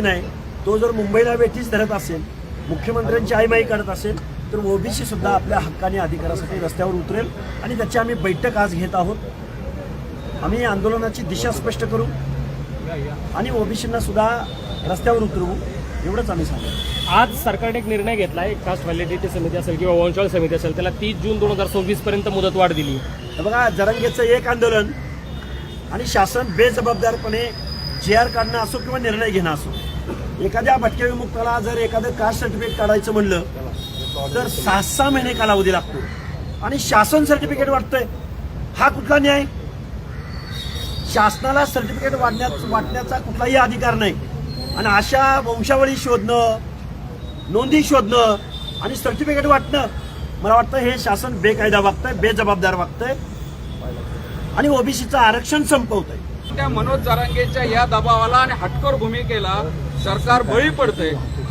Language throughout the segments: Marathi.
नाही. तो जर मुंबईला वेठीच धरत असेल मुख्यमंत्र्यांची आईमाई करत असेल तर ओबीसी सुद्धा आपल्या हक्काने अधिकारासाठी रस्त्यावर उतरेल आणि त्याची आम्ही बैठक आज घेत आहोत. आम्ही आंदोलनाची दिशा स्पष्ट करू आणि ओबीसींना सुद्धा रस्त्यावर उतरवू एवढंच आम्ही सांगू आज सरकारने एक निर्णय घेतला आहे कास्ट व्हॅलिडिटी समिती असेल किंवा वंशावळ समिती असेल त्याला तीस जून दोन हजार सव्वीस पर्यंत मुदतवाढ दिली. तर बघा जरंगेचं एक आंदोलन आणि शासन बेजबाबदारपणे जे आर काढणं असो किंवा निर्णय घेणं असो एखाद्या भटक्या विमुक्ताला जर एखादं कास्ट सर्टिफिकेट काढायचं म्हणलं तर सहा सहा महिने कालावधी लागतो. आणि शासन सर्टिफिकेट वाटतंय. हा कुठला न्याय? शासनाला सर्टिफिकेट वाढण्यात वाटण्याचा कुठलाही अधिकार नाही. आणि अशा वंशावळी शोधणं नोंदी शोधणं आणि सर्टिफिकेट वाटणं मला वाटतं हे शासन बेकायदा वागतंय बेजबाबदार वागतंय. आणि ओबीसीचं आरक्षण संपवतंय. त्या मनोज जरांगेच्या या दबावाला आणि हटकर भूमिकेला सरकार बळी पडते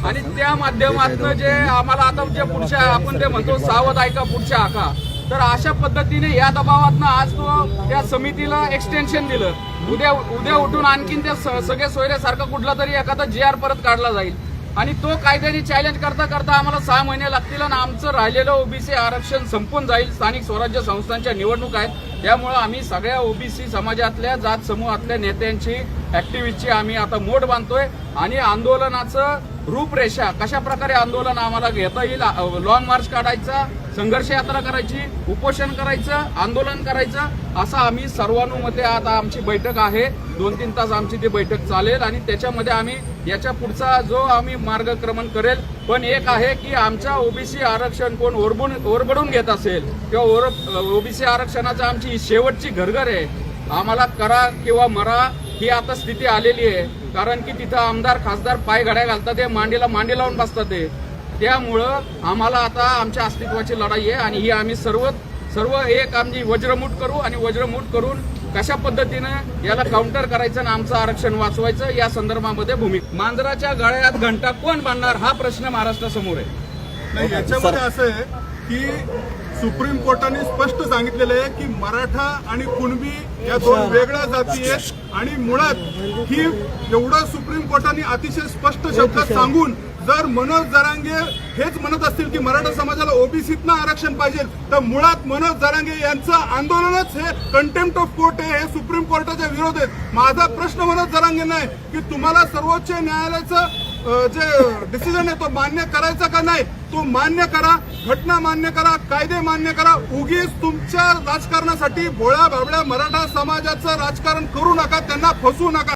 आणि त्या माध्यमातून जे आम्हाला आता जे पुढच्या आपण ते म्हणतो सावध ऐका पुढच्या आका तर अशा पद्धतीने या दबावातनं आज तो त्या समितीला एक्सटेन्शन दिलं. उद्या उद्या उठून आणखीन त्या सगळे सोयऱ्यासारखा कुठला तरी एखादा जी आर परत काढला जाईल. आणि तो कायद्याने चॅलेंज करता करता आम्हाला सहा महिने लागतील आणि आमचं राहिलेलं ओबीसी आरक्षण संपून जाईल. स्थानिक स्वराज्य संस्थांच्या निवडणूक आहेत. त्यामुळं आम्ही सगळ्या ओबीसी समाजातल्या जात समूहातल्या नेत्यांची ऍक्टिव्हिस्टची आम्ही आता मोठ बांधतोय. आणि आंदोलनाचं रूपरेषा कशा प्रकारे आंदोलन आम्हाला घेता येईल लॉंग मार्च काढायचा संघर्ष यात्रा करायची उपोषण करायचं आंदोलन करायचं असं आम्ही सर्वानुमते आता आमची बैठक आहे. दोन तीन तास आमची ती बैठक चालेल आणि त्याच्यामध्ये आम्ही याच्या पुढचा जो आम्ही मार्गक्रमण करेल पण एक आहे की आमचा ओबीसी आरक्षण कोण ओरबून ओरबडून घेत असेल किंवा ओर ओबीसी आरक्षणाचा आमची शेवटची घरघर आहे आम्हाला करा किंवा मरा ही आता स्थिती आलेली आहे. कारण की तिथं आमदार खासदार पाय घड्या घालतात ते मांडीला मांडी लावून बसतात ते. त्यामुळं आम्हाला आता आमच्या अस्तित्वाची लढाई आहे आणि ही आम्ही सर्व सर्व एक आमची वज्रमूठ करू आणि वज्रमूठ करून कशा पद्धतीनं याला काउंटर करायचं आणि आमचं आरक्षण वाचवायचं या संदर्भामध्ये भूमिका मांजराच्या गळ्यात घंटा कोण बांधणार हा प्रश्न महाराष्ट्रासमोर आहे. नाही याच्यामध्ये असं आहे की सुप्रीम कोर्टाने स्पष्ट सांगितलेलं आहे की मराठा आणि कुणबी या दोन वेगळ्या जाती आहेत आणि मुळात ही एवढं सुप्रीम कोर्टाने अतिशय स्पष्ट शब्दात सांगून जर मनोज जरांगे हेच म्हणत असतील की मराठा समाजाला ओबीसीतनं आरक्षण पाहिजे तर मुळात मनोज जरांगे यांचं आंदोलनच हे कंटेम्प्ट ऑफ कोर्ट आहे हे सुप्रीम कोर्टाच्या विरोध आहेत माझा प्रश्न मनोज जरांगे नाही की तुम्हाला सर्वोच्च न्यायालयाचं जे डिसिजन आहे तो मान्य करायचा का नाही तो मान्य करा घटना मान्य करा कायदे मान्य करा. उगीच तुमच्या राजकारणासाठी भोळ्या भाबड्या मराठा समाजाचं राजकारण करू नका त्यांना फसवू नका.